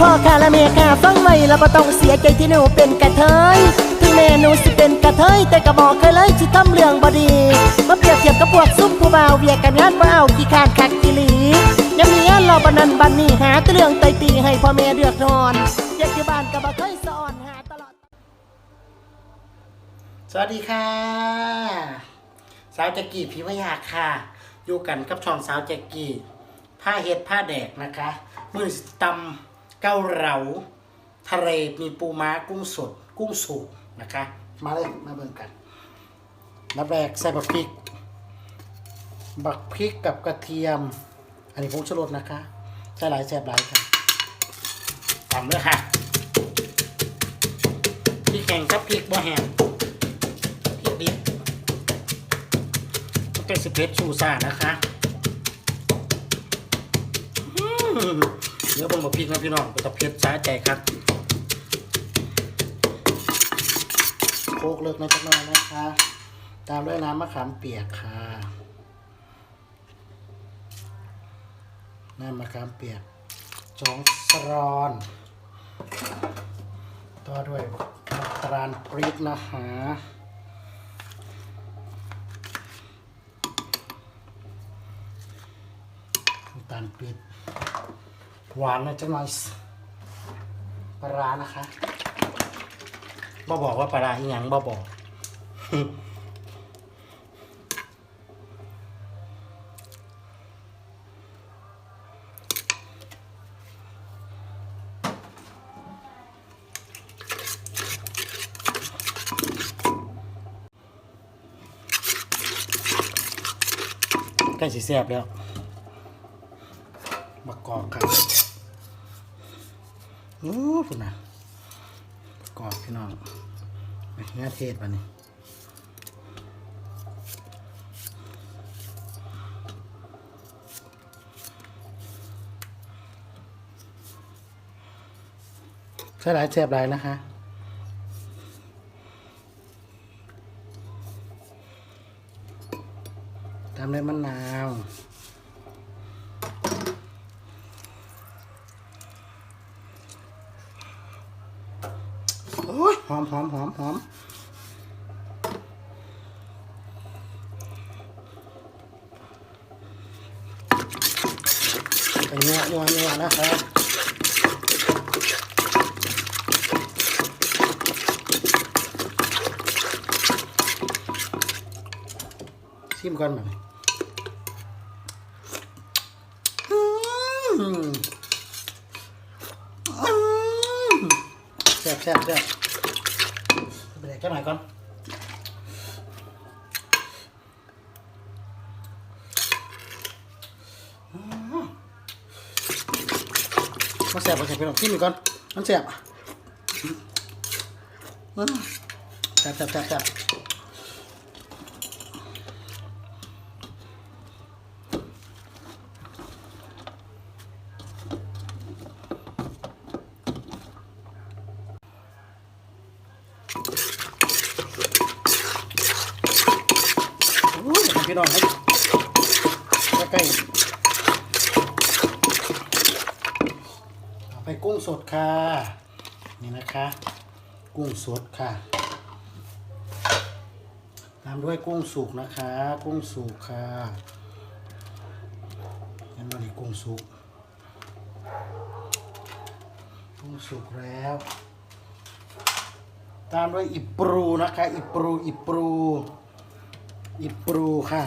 พ่อข้าและแม่ข้าฟังไว้แล้วบ่ต้องเสียใจที่หนูเป็นกระเทยถึงแม่หนูสิเป็นกระเทยแต่ก็บอกเคยเลยสิทำเรื่องบ่ดีมาเปรียบเทียบกับพวกซุ่มผู้บ่าวเวียกันงานบ่เอาขี้ขาดคักกิลียังมีงานรอบันนันบันนี้หาเรื่องไตตีให้พ่อแม่เดือดร้อนเด็กอยู่บ้านก็บ่เคยสอนหาตลอด สวัสดีค่ะ สาวแจ็กกี้พิมยาค่ะ อยู่กันกับช่องสาวแจ็กกี้ผ้าเฮ็ดผ้าแดกนะคะ มือตำ เกาเหลาทะเลมีปูม้ากุ้งสด กุ้งสุกนะคะ มาเลยมาเบิ่งกันน้ำแรกใส่บักพริก บักพริกกับกระเทียม อันนี้ผงชูรสนะคะ ใส่หลายแซ่บหลายค่ะตำเลยค่ะพริกแห้งกับพริกบ่แห้งพริกดิบเป็นสิเพชรชูซานะคะอืม เดี๋ยวเบิ่งบะพริกนะพี่น้องเป็นตะเพชรสาใจครับโคกเลิกนอยจักหน่อยนะคะ ตามด้วยน้ำมะขามเปียกค่ะน้ำมะขามเปียกสองสรอน ต่อด้วยน้ำตาลปรี๊บนะคะน้ำตาลปี๊บ หวานนะจังหน่อยปลาร้านะคะบ่บอกว่าปลาร้าอีหยังบ่บอกใกล้สิแซ่บแล้วมะกอกครับ โอ้คุณนะมะกอกพี่น้องเนื้อเทศปะนี่ใช่หลายแซ่บหลายนะคะตามด้วยมะนาว โอ้ย หอมหอมหอมหอมไปนัวนัวนัวนะครับชิมก่อนมาอืมอืมแซ่บแซ่บแซ่บ ไปเด็กกันหน่อยก่อนมมาแซ่บมาแซ่บไปลองชิมอีกก่อน มันแสบอะแสบแสบแสบแซ่บ อู้ย พี่น้องครับใกล้ๆไปกุ้งสดค่ะ นี่นะคะ กุ้งสดค่ะ ตามด้วยกุ้งสุกนะคะ กุ้งสุกค่ะนั่นมันนี่กุ้งสุก กุ้งสุกแล้ว ตามด้วยอิปรูนะคะ อิปรู อิปรู อิปรูค่ะ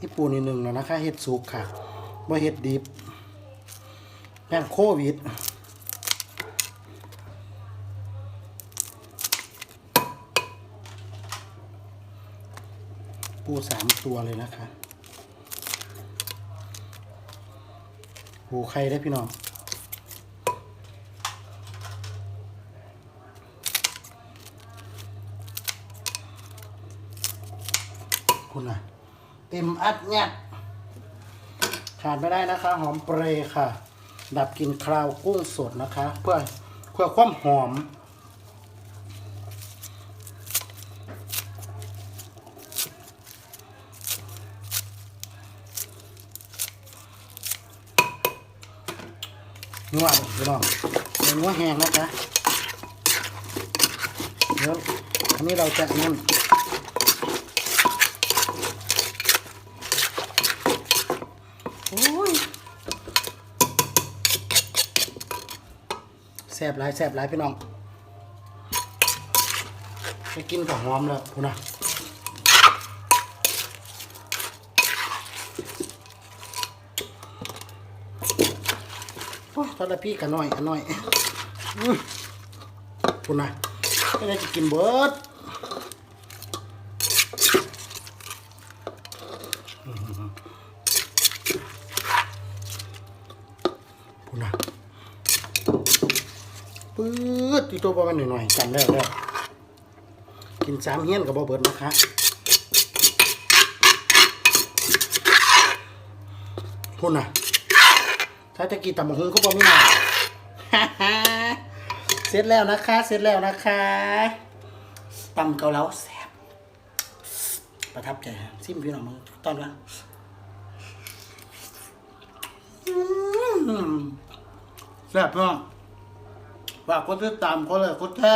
อิปูนี่หนึ่งแล้วนะคะเห็ดสุกค่ะว่าเห็ดดิบแม่งโควิดปูสามตัวเลยนะคะ หูใครได้พี่น้อง คุณนะเต็มอัดยัดขาดไม่ได้นะคะ หอมเปรย์ค่ะ ดับกลิ่นคราวกุ้งสดนะคะ เพื่อเพื่อความหอมนัวพี่น้องเป็นนัวแห้งนะคะเดี๋ยวอันนี้เราจะนั่นโอ้ย แซ่บหลายแซ่บหลายพี่น้องไปกินกับหอมแล้วพูนะโอ้ยทอดละพี่กันหน่อยกันหน่อยพูนะไม่ได้จะกินเบิด ปื๊ดที่ตัวประมาณหน่อยๆจำได้แล้วกินสามเฮี้ยนกับบ่เบิดนะคะพูนะถ้าจะกินตำบักหุงก็บ่มีหน่อยเสร็จแล้วนะคะ เสร็จแล้วนะคะตำเกาเหลาแซ่บประทับใจซิมพี่น้องมึงตอนละอืมแซ่บพี่น้อง ฝากกดติดตามก็เลยกดแท้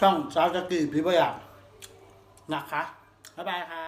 ช่องสาวจักรีพี่ประหยัดนะคะบ๊ายบายค่ะ